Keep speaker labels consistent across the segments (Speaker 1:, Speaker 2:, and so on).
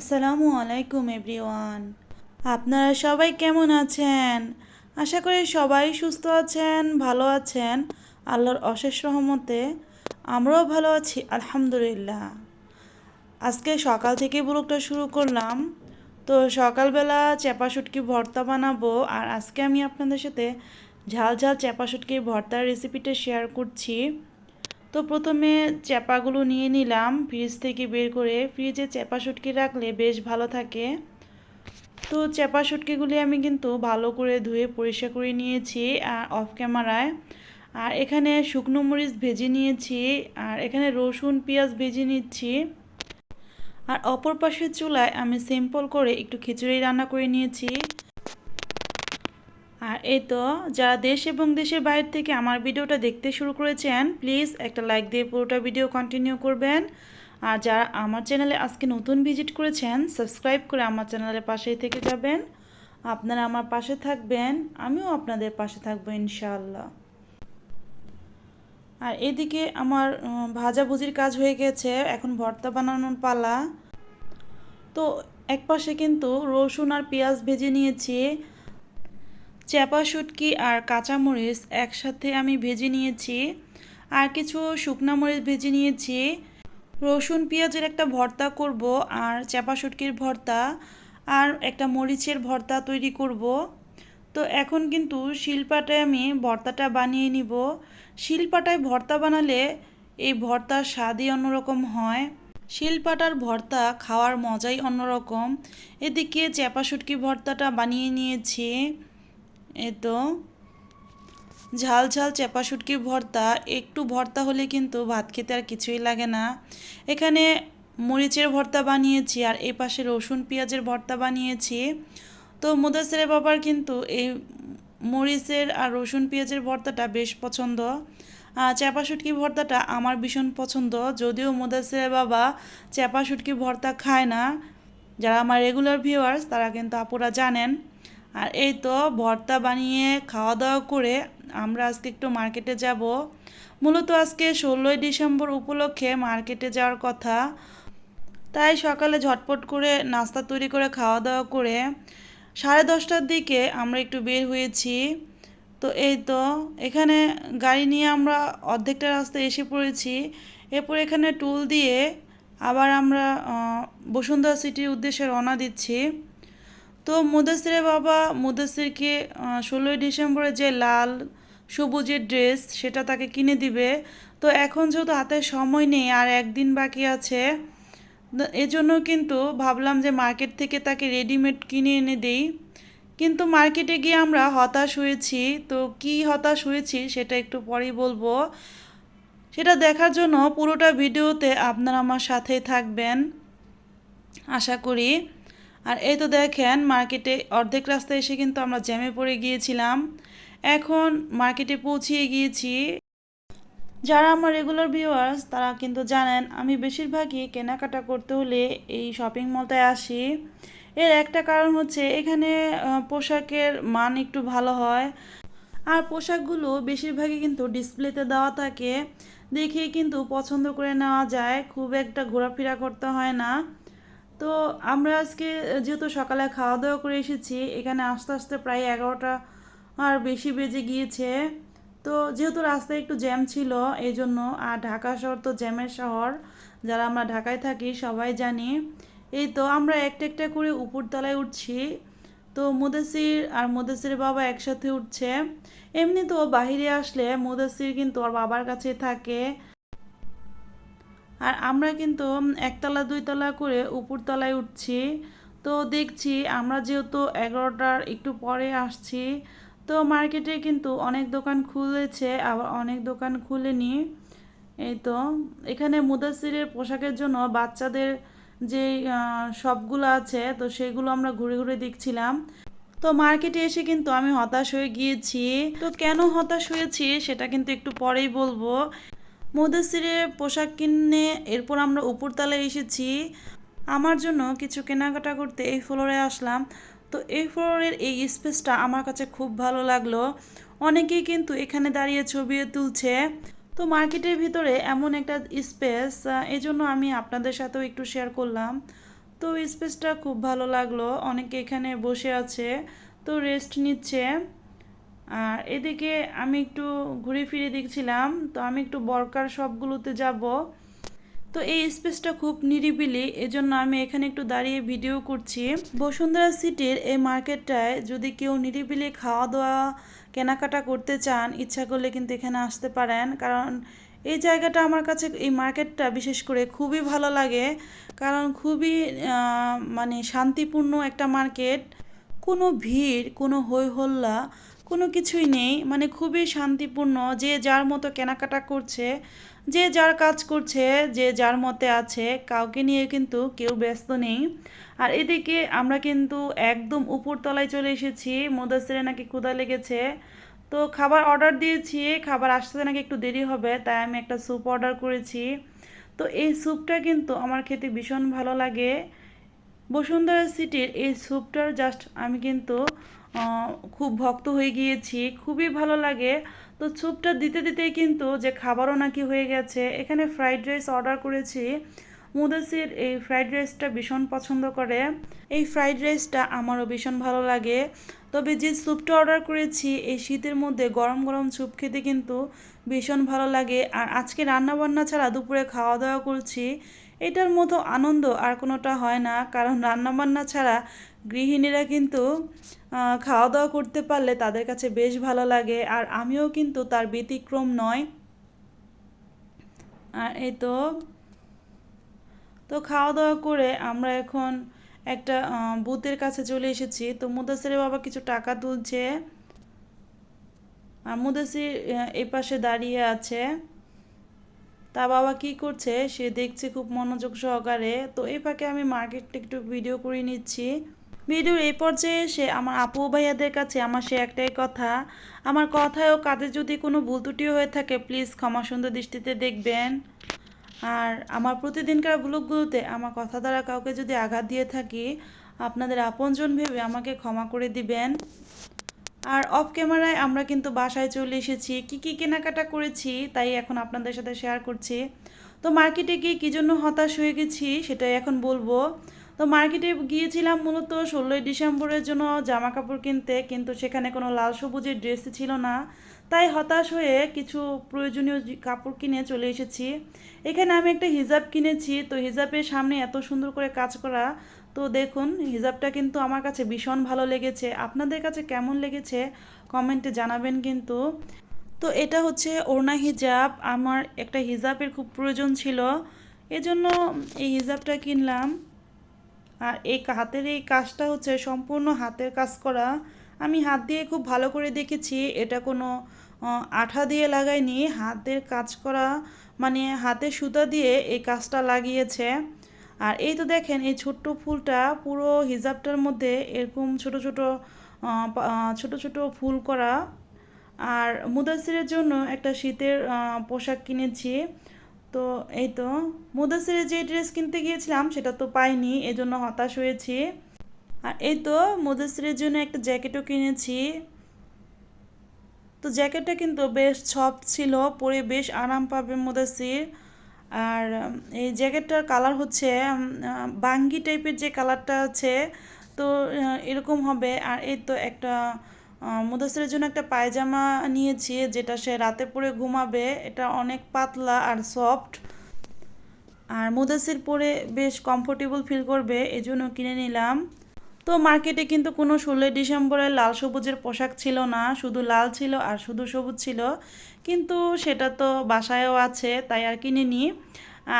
Speaker 1: আসসালামু আলাইকুম, এভরিওয়ান। আপনারা সবাই কেমন আছেন? আশা করি সবাই সুস্থ আছেন, ভালো আছেন। আল্লাহর অশেষ রহমতে আমরাও ভালো আছি, আলহামদুলিল্লাহ। আজকে সকাল থেকে ব্লগটা শুরু করলাম। তো সকালবেলা চেপা শুটকি ভর্তা বানাবো, আর আজকে আমি আপনাদের সাথে ঝাল ঝাল চেপা শুটকির ভর্তার রেসিপিটা শেয়ার করছি। তো প্রথমে চ্যাপাগুলো নিয়ে নিলাম ফ্রিজ থেকে বের করে। ফ্রিজে চ্যাপা শুটকি রাখলে বেশ ভালো থাকে। তো চ্যাপা শুটকিগুলি আমি কিন্তু ভালো করে ধুয়ে পরিষ্কার করে নিয়েছি আর অফ ক্যামেরায় আর এখানে শুকনো মরিচ ভেজে নিয়েছি, আর এখানে রসুন, পেঁয়াজ ভেজে নিচ্ছি। আর অপর পাশের চুলায় আমি সিম্পল করে একটু খিচুড়ি রান্না করে নিয়েছি। আর এই তো, যারা দেশ এবং দেশের বাইরে থেকে আমার ভিডিওটা দেখতে শুরু করেছেন প্লিজ একটা লাইক দিয়ে পুরোটা ভিডিও কন্টিনিউ করবেন। আর যারা আমার চ্যানেলে আজকে নতুন ভিজিট করেছেন সাবস্ক্রাইব করে আমার চ্যানেলের পাশেই থেকে যাবেন। আপনারা আমার পাশে থাকবেন, আমিও আপনাদের পাশে থাকব ইনশাআল্লাহ। আর এদিকে আমার ভাজাভুজির কাজ হয়ে গেছে, এখন ভর্তা বানানোর পালা। তো এক পাশে কিন্তু রসুন আর পেঁয়াজ ভেজে নিয়েছি। চ্যাপা শুটকি আর কাঁচামরিচ একসাথে আমি ভেজে নিয়েছি। আর কিছু শুকনা মরিচ ভেজে নিয়েছি। রসুন, পেঁয়াজের একটা ভর্তা করব আর চ্যাপা শুটকির ভর্তা আর একটা মরিচের ভর্তা তৈরি করব। তো এখন কিন্তু শিলপাটায় আমি ভর্তাটা বানিয়ে নিব। শিলপাটায় ভর্তা বানালে এই ভর্তার স্বাদই অন্যরকম হয়। শিলপাটার ভর্তা খাওয়ার মজাই অন্যরকম। এদিকে চ্যাপা শুটকি ভর্তাটা বানিয়ে নিয়েছি। এ তো। ঝাল ঝাল চেপা শুটকির ভর্তা, একটু ভর্তা হলে কিন্তু ভাত খেতে আর কিছুই লাগে না। এখানে মরিচের ভর্তা বানিয়েছি আর এই পাশে রসুন পেঁয়াজের ভর্তা বানিয়েছি। তো মুদাসের বাবার কিন্তু এই মরিচের আর রসুন পেঁয়াজের ভর্তাটা বেশ পছন্দ। চ্যাপা শুটকি ভর্তাটা আমার ভীষণ পছন্দ, যদিও মুদাসের বাবা চ্যাপা শুটকি ভর্তা খায় না। যারা আমার রেগুলার ভিউয়ার্স তারা কিন্তু আপুরা জানেন। আর এই তো ভর্তা বানিয়ে খাওয়া দাওয়া করে আমরা আজকে একটু মার্কেটে যাব। মূলত আজকে ষোলোই ডিসেম্বর উপলক্ষে মার্কেটে যাওয়ার কথা। তাই সকালে ঝটপট করে নাস্তা তৈরি করে খাওয়া দাওয়া করে সাড়ে দশটার দিকে আমরা একটু বের হয়েছি। তো এই তো এখানে গাড়ি নিয়ে আমরা অর্ধেকটা রাস্তায় এসে পড়েছি। এরপর এখানে টুল দিয়ে আবার আমরা বসুন্ধরা সিটির উদ্দেশ্যে রওনা দিচ্ছি। তো মুদাসিরের বাবা মুদাসিরকে ষোলোই ডিসেম্বরে যে লাল সবুজের ড্রেস সেটা তাকে কিনে দিবে। তো এখন যেহেতু হাতে সময় নেই আর একদিন বাকি আছে এজন্য কিন্তু ভাবলাম যে মার্কেট থেকে তাকে রেডিমেড কিনে এনে দেই। কিন্তু মার্কেটে গিয়ে আমরা হতাশ হয়েছি। তো কি হতাশ হয়েছি সেটা একটু পরেই বলব। সেটা দেখার জন্য পুরোটা ভিডিওতে আপনারা আমার সাথেই থাকবেন। আশা করি আর এই তো দেখেন, মার্কেটে অর্ধেক রাস্তায় এসে কিন্তু আমরা জ্যামে পড়ে গিয়েছিলাম। এখন মার্কেটে পৌঁছিয়ে গিয়েছি। যারা আমার রেগুলার ভিউয়ার্স তারা কিন্তু জানেন, আমি বেশিরভাগই কেনাকাটা করতে হলে এই শপিং মলটায় আসি। এর একটা কারণ হচ্ছে, এখানে পোশাকের মান একটু ভালো হয়। আর পোশাকগুলো বেশিরভাগই কিন্তু ডিসপ্লেতে দেওয়া থাকে। দেখে কিন্তু পছন্দ করে নেওয়া যায়, খুব একটা ঘোরাফেরা করতে হয় না। তো আমরা আজকে যেহেতু সকালে খাওয়া দাওয়া করে এসেছি, এখানে আস্তে আস্তে প্রায় এগারোটা আর বেশি বেজে গিয়েছে। তো যেহেতু রাস্তায় একটু জ্যাম ছিল এই জন্য আর ঢাকা শহর তো জ্যামের শহর, যারা আমরা ঢাকায় থাকি সবাই জানি। এই তো আমরা একটা একটা করে উপরতলায় উঠছি। তো মুদাসির আর মুদাসির বাবা একসাথে উঠছে। এমনি তো বাহিরে আসলে মুদাসির কিন্তু ওর বাবার কাছে থাকে। আর আমরা কিন্তু একতলা, দুইতলা করে উপর তলায় উঠছি। তো দেখছি আমরা যেহেতু এগারোটার একটু পরে আসছি, তো মার্কেটে কিন্তু অনেক দোকান খুলেছে, আবার অনেক দোকান খুলেনি। এই তো, এখানে মুদাসিরের পোশাকের জন্য বাচ্চাদের যে সবগুলো আছে, তো সেগুলো আমরা ঘুরে ঘুরে দেখছিলাম। তো মার্কেটে এসে কিন্তু আমি হতাশ হয়ে গিয়েছি। তো কেন হতাশ হয়েছি সেটা কিন্তু একটু পরেই বলব। মুদাসিরের পোশাক কিনে এরপর আমরা উপরতলায় এসেছি। আমার জন্য কিছু কেনাকাটা করতে এই ফ্লোরে আসলাম। তো এই ফ্লোরের এই স্পেসটা আমার কাছে খুব ভালো লাগল। অনেকেই কিন্তু এখানে দাঁড়িয়ে ছবি তুলছে। তো মার্কেটের ভিতরে এমন একটা স্পেস এই জন্য আমি আপনাদের সাথেও একটু শেয়ার করলাম। তো স্পেসটা খুব ভালো লাগল। অনেকে এখানে বসে আছে। তো রেস্ট নিচ্ছে। আর এদিকে আমি একটু ঘুরে ফিরে দেখছিলাম, তো আমি একটু বরকার সবগুলোতে যাব। তো এই স্পেসটা খুব নিরিবিলি, এজন্য আমি এখানে একটু দাঁড়িয়ে ভিডিও করছি। বসুন্ধরা সিটির এই মার্কেটটায় যদি কেউ নিরিবিলি খাওয়া দাওয়া কেনাকাটা করতে চান, ইচ্ছা করলে কিন্তু এখানে আসতে পারেন। কারণ এই জায়গাটা আমার কাছে, এই মার্কেটটা বিশেষ করে খুবই ভালো লাগে। কারণ খুবই মানে শান্তিপূর্ণ একটা মার্কেট। কোনো ভিড়, কোনো হই হল্লা কোনো কিছুই নেই মানে খুবই শান্তিপূর্ণ। যে যার মতো কেনাকাটা করছে, যে যার কাজ করছে, যে যার মতে আছে, কাউকে নিয়ে কিন্তু কেউ ব্যস্ত নেই। আর এদিকে আমরা কিন্তু একদম উপরতলায় চলে এসেছি, মোদাসিরে নাকি ক্ষুধা লেগেছে। তো খাবার অর্ডার দিয়েছি, খাবার আসতে নাকি একটু দেরি হবে, তাই আমি একটা স্যুপ অর্ডার করেছি। তো এই স্যুপটা কিন্তু আমার খেতে ভীষণ ভালো লাগে। বসুন্ধরা সিটির এই স্যুপটার জাস্ট আমি কিন্তু খুব ভক্ত হয়ে গিয়েছি, খুবই ভালো লাগে। তো স্যুপটা দিতে দিতেই কিন্তু যে খাবারও নাকি হয়ে গেছে। এখানে ফ্রাইড রাইস অর্ডার করেছি। মুদাসির এই ফ্রাইড রাইসটা ভীষণ পছন্দ করে। এই ফ্রাইড রাইসটা আমারও ভীষণ ভালো লাগে। তবে যে স্যুপটা অর্ডার করেছি, এই শীতের মধ্যে গরম গরম স্যুপ খেতে কিন্তু ভীষণ ভালো লাগে। আর আজকে রান্না বান্না ছাড়া দুপুরে খাওয়া দাওয়া করছি। এটার মতো আনন্দ আর কোনোটা হয় না। কারণ রান্নাবান্না ছাড়া গৃহিণীরা কিন্তু খাওয়া দাওয়া করতে পারলে তাদের কাছে বেশ ভালো লাগে। আর আমিও কিন্তু তার ব্যতিক্রম নয়। আর এই তো তো খাওয়া দাওয়া করে আমরা এখন একটা বুথের কাছে চলে এসেছি। তো মুদাসিরের বাবা কিছু টাকা তুলছে। আর মুদাসির এই পাশে দাঁড়িয়ে আছে। তা বাবা কি করছে? সে দেখছে খুব মনোযোগ সহকারে। তো এই ফাঁকে আমি মার্কেটটা একটু ভিডিও করে নিচ্ছি। ভিডিওর এই পর্যায়ে এসে আমার আপু ভাইয়াদের কাছে আমার সে একটাই কথা। আমার কথায় ও কাজে যদি কোনো ভুল ত্রুটিও হয়ে থাকে প্লিজ ক্ষমা সুন্দর দৃষ্টিতে দেখবেন। আর আমার প্রতিদিনকার ব্লগগুলোতে আমার কথা দ্বারা কাউকে যদি আঘাত দিয়ে থাকি, আপনাদের আপনজন ভেবে আমাকে ক্ষমা করে দিবেন। আর অফ ক্যামেরায় আমরা কিন্তু বাসায় চলে এসেছি। কি কি কেনাকাটা করেছি তাই এখন আপনাদের সাথে শেয়ার করছি। তো মার্কেটে গিয়ে কী জন্য হতাশ হয়ে গেছি সেটাই এখন বলব। তো মার্কেটে গিয়েছিলাম মূলত ষোলোই ডিসেম্বরের জন্য জামা কাপড় কিনতে, কিন্তু সেখানে কোনো লাল সবুজের ড্রেস ছিল না। তাই হতাশ হয়ে কিছু প্রয়োজনীয় কাপড় কিনে চলে এসেছি। এখানে আমি একটা হিজাব কিনেছি। তো হিজাবের সামনে এত সুন্দর করে কাজ করা তো দেখুন, হিজাবটা কিন্তু আমার কাছে ভীষণ ভালো লেগেছে। আপনাদের কাছে কেমন লেগেছে? কমেন্টে জানাবেন কিন্তু। তো এটা হচ্ছে ওড়না হিজাব। আমার একটা হিজাবের খুব প্রয়োজন ছিল। এজন্য এই হিজাবটা কিনলাম। আর এই হাতের এই কাজটা হচ্ছে সম্পূর্ণ হাতের কাজ করা। আমি হাত দিয়ে খুব ভালো করে দেখেছি। এটা কোনো আঠা দিয়ে লাগাইনি। হাতের কাজ করা মানে হাতে সুতা দিয়ে এই কাজটা লাগিয়েছে। আর এই তো দেখেন, এই ছোট্ট ফুলটা পুরো হিজাবটার মধ্যে এরকম ছোট ছোট ছোট ছোট ফুল করা। আর মুদাসিরের জন্য একটা শীতের পোশাক কিনেছি। তো এই তো, মুদাসিরের যে ড্রেস কিনতে গিয়েছিলাম সেটা তো পাইনি, এজন্য হতাশ হয়েছি। আর এই তো, মুদাসিরের জন্য একটা জ্যাকেটও কিনেছি। তো জ্যাকেটটা কিন্তু বেশ সফট ছিল, পরে বেশ আরাম পাবে মুদাসির। আর এই জ্যাকেটটার কালার হচ্ছে বাঙ্গি টাইপের যে কালারটা আছে তো এরকম হবে। আর এই তো একটা আহ, মুদাসিরের জন্য একটা পায়জামা নিয়েছি যেটা সে রাতে পরে ঘুমাবে। এটা অনেক পাতলা আর সফট আর মুদাসির পরে বেশ কমফোর্টেবল ফিল করবে এজন্য কিনে নিলাম। তো মার্কেটে কিন্তু কোনো ষোলোই ডিসেম্বরে লাল সবুজের পোশাক ছিল না, শুধু লাল ছিল আর শুধু সবুজ ছিল। কিন্তু সেটা তো বাসায়ও আছে, তাই আর কিনিনি।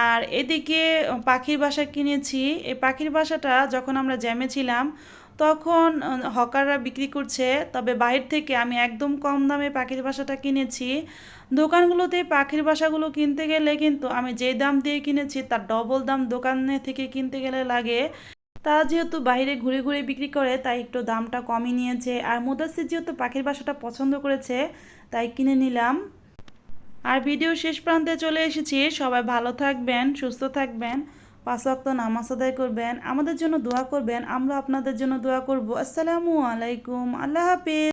Speaker 1: আর এদিকে পাখির বাসা কিনেছি। এই পাখির বাসাটা যখন আমরা জ্যামে ছিলাম, তখন হকাররা বিক্রি করছে। তবে বাইরে থেকে আমি একদম কম দামে পাখির বাসাটা কিনেছি। দোকানগুলোতে পাখির বাসাগুলো কিনতে গেলে কিন্তু আমি যে দাম দিয়ে কিনেছি, তার ডবল দাম দোকানে থেকে কিনতে গেলে লাগে। তারা যেহেতু বাইরে ঘুরে ঘুরে বিক্রি করে, তাই একটু দামটা কমই নিয়েছে। আর মুদাসির যেহেতু পাখির বাসাটা পছন্দ করেছে, তাই কিনে নিলাম। আর ভিডিও শেষ প্রান্তে চলে এসেছি। সবাই ভালো থাকবেন, সুস্থ থাকবেন, পাঁচ ওয়াক্ত নামাজ আদায় করবেন, আমাদের জন্য দোয়া করবেন। আমরা আপনাদের জন্য দোয়া করব। আসসালামু আলাইকুম। আল্লাহ হাফিজ।